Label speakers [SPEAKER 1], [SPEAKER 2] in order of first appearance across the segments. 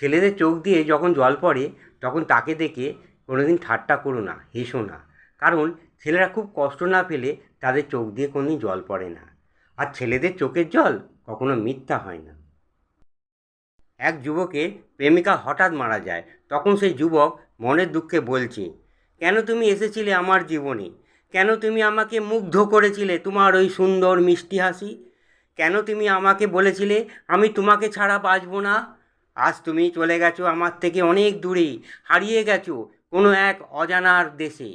[SPEAKER 1] ছেলেদের চোখ দিয়ে যখন জল পড়ে, তখন তাকে দেখে কোনোদিন ঠাট্টা করো না, হেসো না। কারণ ছেলেরা খুব কষ্ট না পেলে তাদের চোখ দিয়ে কোনোদিন জল পড়ে না। আর ছেলেদের চোখের জল কখনো মিথ্যা হয় না। এক যুবকের প্রেমিকা হঠাৎ মারা যায়। তখন সেই যুবক মনের দুঃখে বলছে, কেন তুমি এসেছিলে আমার জীবনে? কেন তুমি আমাকে মুগ্ধ করেছিলে তোমার ওই সুন্দর মিষ্টি হাসি? কেন তুমি আমাকে বলেছিলে আমি তোমাকে ছাড়া বাঁচব না? আজ তুমি চলে গেছো আমার থেকে অনেক দূরে, হারিয়ে গেছো কোনো এক অজানার দেশে।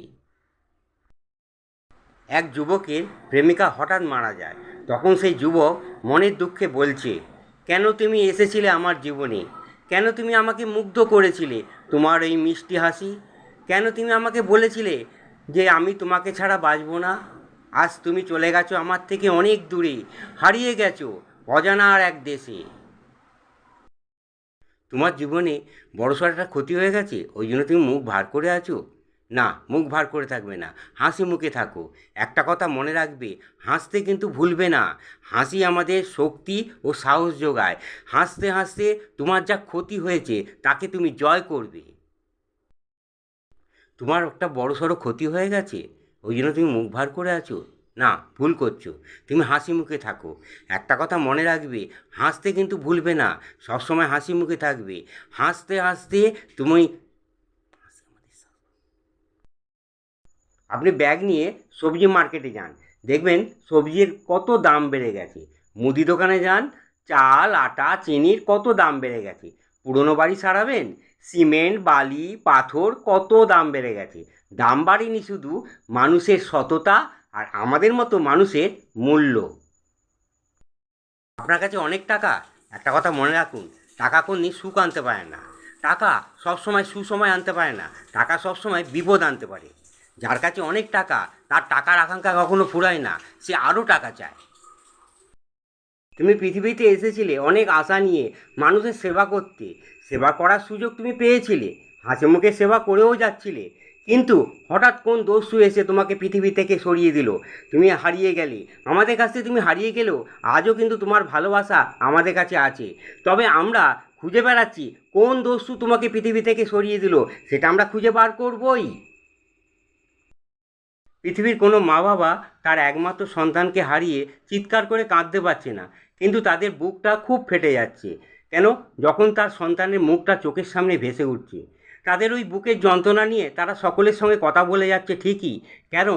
[SPEAKER 1] এক যুবকের প্রেমিকা হঠাৎ মারা যায়। তখন সেই যুবক মনের দুঃখে বলছে, কেন তুমি এসেছিলে আমার জীবনে? কেন তুমি আমাকে মুগ্ধ করেছিলে? তোমার এই মিষ্টি হাসি? কেন তুমি আমাকে বলেছিলে যে আমি তোমাকে ছাড়া বাঁচব না? আজ তুমি চলে গেছো আমার থেকে অনেক দূরে, হারিয়ে গেছো অজানার এক দেশে। তোমার জীবনে বড়সড় একটা ক্ষতি হয়ে গেছে? ওই জন্য তুমি মুখ ভার করে আছো? না, মুখ ভার করে থাকবে না। হাসি মুখে থাকো। একটা কথা মনে রাখবে, হাসতে কিন্তু ভুলবে না। হাসি আমাদের শক্তি ও সাহস যোগায়। হাসতে হাসতে তোমার যা ক্ষতি হয়েছে, তাকে তুমি জয় করবে। তোমার একটা বড় সড়ো ক্ষতি হয়ে গেছে। ওই জন্য তুমি মুখ ভার করে আছো। না, ভুল করছ। তুমি হাসি মুখে থাকো। একটা কথা মনে রাখবে, হাসতে কিন্তু ভুলবে না। সবসময় হাসি মুখে থাকবে। হাসতে হাসতে তুমি আপনি ব্যাগ নিয়ে সবজি মার্কেটে যান। দেখবেন সবজির কত দাম বেড়ে গেছে। মুদি দোকানে যান, চাল, আটা, চিনির কত দাম বেড়ে গেছে। পুরনো বাড়ি সারাবেন, সিমেন্ট, বালি, পাথর কত দাম বেড়ে গেছে। দাম বাড়েনি শুধু, মানুষের সততা আর আমাদের মতো মানুষের মূল্য। আপনার কাছে অনেক টাকা, একটা কথা মনে রাখুন, টাকা কোনদিন সুখ আনতে পারে না। টাকা সবসময় সুসময় আনতে পারে না, টাকা সবসময় বিপদ আনতে পারে। যার কাছে অনেক টাকা, তার টাকার আকাঙ্ক্ষা কখনো ফুরায় না, সে আরও টাকা চায়। তুমি পৃথিবীতে এসেছিলে অনেক আশা নিয়ে, মানুষের সেবা করতে। সেবা করার সুযোগ তুমি পেয়েছিলে হাসি মুখে সেবা করেও যাচ্ছিলে। কিন্তু হঠাৎ কোন দস্যু এসে তোমাকে পৃথিবী থেকে সরিয়ে দিল? তুমি হারিয়ে গেলে। আমাদের কাছ তুমি হারিয়ে গেলেও আজও কিন্তু তোমার ভালোবাসা আমাদের কাছে আছে। তবে আমরা খুঁজে বেড়াচ্ছি কোন দস্যু তোমাকে পৃথিবী থেকে সরিয়ে দিল, সেটা আমরা খুঁজে বার করবই। পৃথিবীর কোনো মা বাবা তার একমাত্র সন্তানকে হারিয়ে চিৎকার করে কাঁদতে পারছে না। কিন্তু তাদের বুকটা খুব ফেটে যাচ্ছে। কেন? যখন তার সন্তানের মুখটা চোখের সামনে ভেসে উঠছে। তাদের ওই বুকের যন্ত্রণা নিয়ে তারা সকলের সঙ্গে কথা বলে যাচ্ছে ঠিকই। কেন?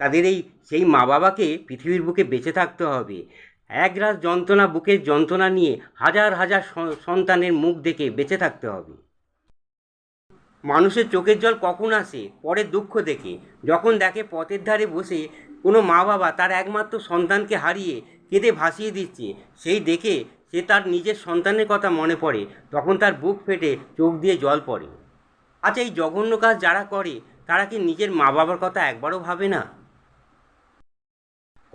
[SPEAKER 1] তাদের এই, সেই মা বাবাকে পৃথিবীর বুকে বেঁচে থাকতে হবে। এক রাত যন্ত্রণা, বুকের যন্ত্রণা নিয়ে হাজার হাজার সন্তানের মুখ দেখে বেঁচে থাকতে হবে। মানুষের চোখের জল কখন আসে? পরের দুঃখ দেখে। যখন দেখে পথের ধারে বসে কোনো মা বাবা তার একমাত্র সন্তানকে হারিয়ে কেঁদে ভাসিয়ে দিচ্ছে, সেই দেখে সে তার নিজের সন্তানের কথা মনে পড়ে। তখন তার বুক ফেটে, চোখ দিয়ে জল পড়ে। আচ্ছা এই জঘন্য কাজ যারা করে, তারা কি নিজের মা বাবার কথা একবারও ভাবে না?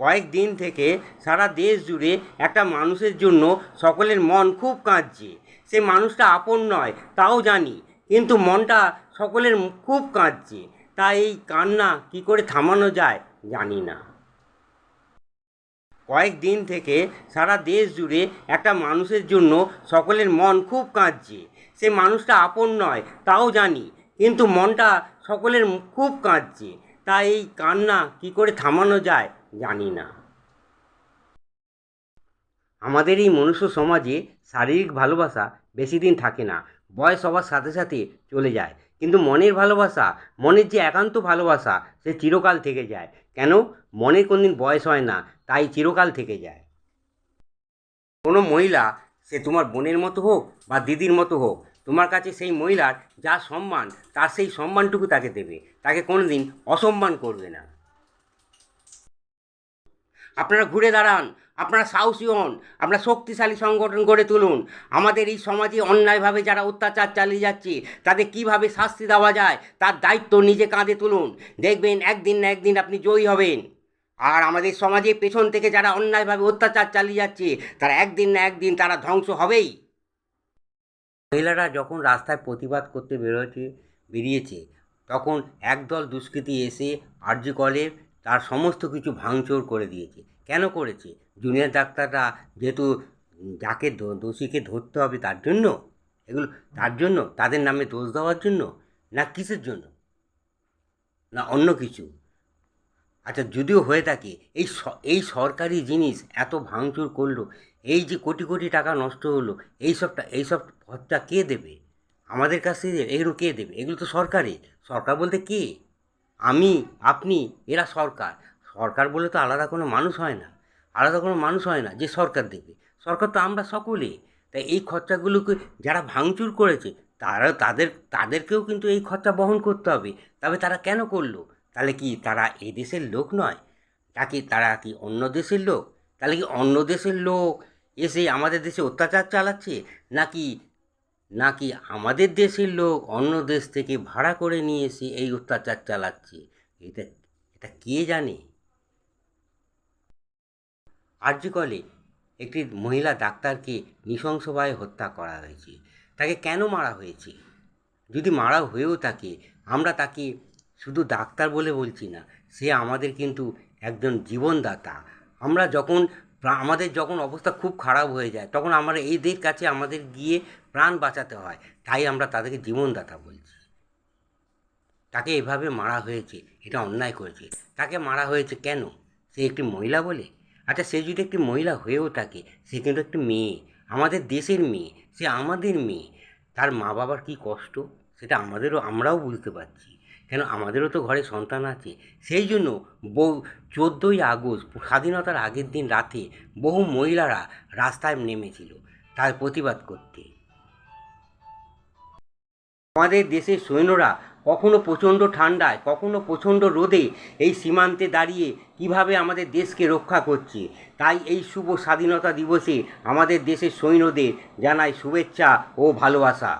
[SPEAKER 1] কয়েকদিন থেকে সারা দেশ জুড়ে একটা মানুষের জন্য সকলের মন খুব কাঁদছে। সে মানুষটা আপন নয়, তাও জানি, কিন্তু মনটা সকলের খুব কাঁদছে। তা এই কান্না কি করে থামানো যায়, জানি না। কয়েকদিন থেকে সারা দেশ জুড়ে একটা মানুষের জন্য সকলের মন খুব কাঁদছে। সে মানুষটা আপন নয়, তাও জানি। কিন্তু মনটা সকলের খুব কাঁদছে। তা এই কান্না কি করে থামানো যায়, জানি না। আমাদের এই মনুষ্য সমাজে শারীরিক ভালোবাসা বেশি দিন থাকে না। বয়স হওয়ার সাথে সাথে চলে যায়। কিন্তু মনের ভালোবাসা, মনের যে একান্ত ভালোবাসা, সে চিরকাল থেকে যায়। কেন? মনের কোনদিন বয়স হয় না, তাই চিরকাল থেকে যায়। কোনো মহিলা সে তোমার বোনের মতো হোক বা দিদির মতো হোক, তোমার কাছে সেই মহিলার যা সম্মান, তার সেই সম্মানটুকু তাকে দেবে। তাকে কোনো দিন অসম্মান করবে না। আপনারা ঘুরে দাঁড়ান, আপনারা সাহসী হন, আপনারা শক্তিশালী সংগঠন গড়ে তুলুন। আমাদের এই সমাজে অন্যায়ভাবে যারা অত্যাচার চালিয়ে যাচ্ছে, তাদের কীভাবে শাস্তি দেওয়া যায়, তার দায়িত্ব নিজে কাঁধে তুলুন। দেখবেন একদিন না একদিন আপনি জয়ী হবেন। আর আমাদের সমাজে পেছন থেকে যারা অন্যায়ভাবে অত্যাচার চালিয়ে যাচ্ছে, তারা একদিন না একদিন তারা ধ্বংস হবেই। মহিলারা যখন রাস্তায় প্রতিবাদ করতে বেরোচ্ছে, বেরিয়েছে, তখন একদল দুষ্কৃতী এসে আর্য কলে, তার সমস্ত কিছু ভাঙচুর করে দিয়েছে। কেন করেছে? জুনিয়র ডাক্তাররা যেহেতু যাকে দোষীকে ধরতে হবে তার জন্য, এগুলো তার জন্য, তাদের নামে দোষ দেওয়ার জন্য, না কিসের জন্য? না অন্য কিছু? আচ্ছা যদিও হয়ে থাকে, এই এই সরকারি জিনিস এত ভাঙচুর করল, এই যে কোটি কোটি টাকা নষ্ট হলো, এই সবটা, এই সব খরচা কে দেবে? আমাদের কাছ এগুলো কে দেবে? এগুলো তো সরকারি সরকার বলতে কে? আমি, আপনি, এরা সরকার। সরকার বলে তো আলাদা কোনো মানুষ হয় না। আলাদা কোনো মানুষ হয় না যে সরকার দেবে। সরকার তো আমরা সকলে। তাই এই খরচাগুলোকে যারা ভাঙচুর করেছে, তারা, তাদের, তাদেরকেও কিন্তু এই খরচা বহন করতে হবে। তবে তারা কেন করল? তাহলে কি তারা এ দেশের লোক নয়? নাকি তারা কি অন্য দেশের লোক? তাহলে কি অন্য দেশের লোক এসে আমাদের দেশে অত্যাচার চালাচ্ছে? নাকি নাকি আমাদের দেশের লোক অন্য দেশ থেকে ভাড়া করে নিয়ে এসে এই অত্যাচার চালাচ্ছে? এটা এটা কে জানে? আর্যকলে একটি মহিলা ডাক্তারকে নৃশংসভাবে হত্যা করা হয়েছে। তাকে কেন মারা হয়েছে? যদি মারা হয়েও থাকে, আমরা তাকে শুধু ডাক্তার বলে বলছি না, সে আমাদের কিন্তু একজন জীবনদাতা। আমরা যখন আমাদের যখন অবস্থা খুব খারাপ হয়ে যায়, তখন আমরা এদের কাছে আমাদের গিয়ে প্রাণ বাঁচাতে হয়, তাই আমরা তাদেরকে জীবনদাতা বলছি। তাকে এভাবে মারা হয়েছে, এটা অন্যায় করেছে। তাকে মারা হয়েছে কেন? সে একটি মহিলা বলে? আচ্ছা সে যদি একটি মহিলা হয়েও থাকে, সে কিন্তু একটি মেয়ে, আমাদের দেশের মেয়ে, সে আমাদের মেয়ে, তার মা বাবার কী কষ্ট? সেটা আমাদেরও, আমরাও বুঝতে পারছি। কেন আমাদেরও তো ঘরে সন্তান আছে। সেই জন্য বহু চোদ্দোই আগস্ট, স্বাধীনতার আগের দিন রাতে বহু মহিলারা রাস্তায় নেমেছিল তার প্রতিবাদ করতে। আমাদের দেশের সৈন্যরা কখনো প্রচণ্ড ঠান্ডায়, কখনো প্রচণ্ড রোদে এই সীমান্তে দাঁড়িয়ে কীভাবে আমাদের দেশকে রক্ষা করছে। তাই এই শুভ স্বাধীনতা দিবসে আমাদের দেশের সৈন্যদের জানাই শুভেচ্ছা ও ভালোবাসা।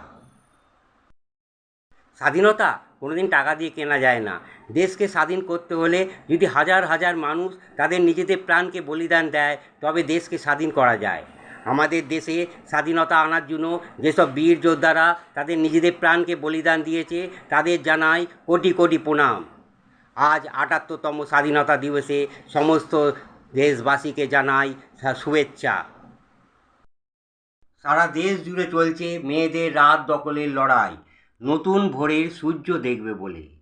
[SPEAKER 1] স্বাধীনতা কোনোদিন টাকা দিয়ে কেনা যায় না। দেশকে স্বাধীন করতে হলে যদি হাজার হাজার মানুষ তাদের নিজেদের প্রাণকে বলিদান দেয়, তবে দেশকে স্বাধীন করা যায়। আমাদের দেশে স্বাধীনতা আনার জন্য যেসব বীর যোদ্ধারা তাদের নিজেদের প্রাণকে বলিদান দিয়েছে, তাদের জানাই কোটি কোটি প্রণাম। আজ আটাত্তরতম স্বাধীনতা দিবসে সমস্ত দেশবাসীকে জানাই শুভেচ্ছা। সারা দেশ জুড়ে চলছে মেয়েদের রাত দখলের লড়াই। নতুন ভোরের সূর্য দেখবে বলে।